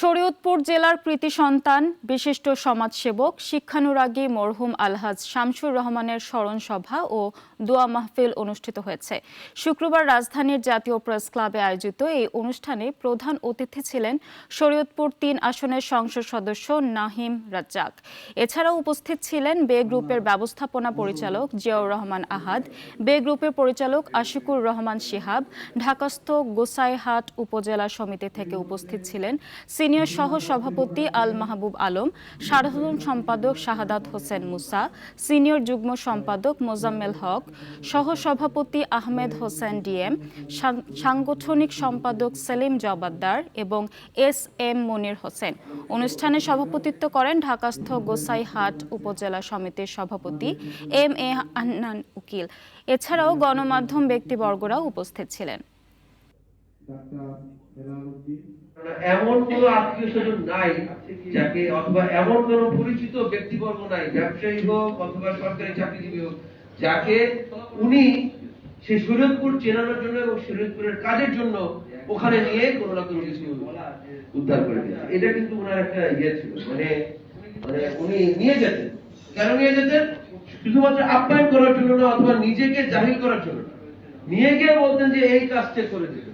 শরীয়তপুর জেলার কৃতি সন্তান, বিশিষ্ট সমাজসেবক, শিক্ষানুরাগী মরহুম আলহাজ শামসুর রহমানের স্মরণ সভা ও দোয়া মাহফিল অনুষ্ঠিত হয়েছে। শুক্রবার রাজধানীর জাতীয় প্রেস ক্লাবে আয়োজিত এই অনুষ্ঠানে প্রধান অতিথি ছিলেন শরীয়তপুর তিন আসনের সংসদ সদস্য নাহিম রাজ্জাক। এছাড়াও উপস্থিত ছিলেন বে গ্রুপের ব্যবস্থাপনা পরিচালক জিয়াউর রহমান আহাদ, বে গ্রুপের পরিচালক আশিকুর রহমান শিহাব, ঢাকাস্থ গোসাইহাট উপজেলা সমিতি থেকে উপস্থিত ছিলেন সিনিয়র সহ সভাপতি আল মাহবুব আলম, সাধারণ সম্পাদক শাহাদাত হোসেন মুসা, সিনিয়র যুগ্ম সম্পাদক মোজাম্মেল হক সহ সভাপতি আহমেদ হোসেন ডিএম সাংগঠনিক সম্পাদক সেলিম জবাদ্দার এবং এস এম মনির হোসেন। অনুষ্ঠানে সভাপতিত্ব করেন ঢাকাস্থ গোসাইহাট উপজেলা সমিতির সভাপতি এম এ আন্নান উকিল। এছাড়াও গণমাধ্যম ব্যক্তিবর্গরাও উপস্থিত ছিলেন। এমন কোন আত্মীয় স্বজন নাই যাকে অথবা এমন কোন পরিচিত ব্যক্তিবর্গ নাই, ব্যবসায়ী হোক অথবা সরকারি চাকরিজীবী হোক, যাকে উনি সেই শরীয়তপুর চেনানোর জন্য এবং শরীয়তপুরের কাজের জন্য ওখানে নিয়ে কোন না কোনো কিছু উদ্ধার করে দিয়েছে। এটা কিন্তু ওনার একটা ইয়ে ছিল মানে মানে উনি নিয়ে যেতেন। কেন নিয়ে যেতেন? শুধুমাত্র আপ্যায়ন করার জন্য না, অথবা নিজেকে জাহির করার জন্য। নিয়ে গিয়ে বলতেন যে, এই কাজটা করে দেবেন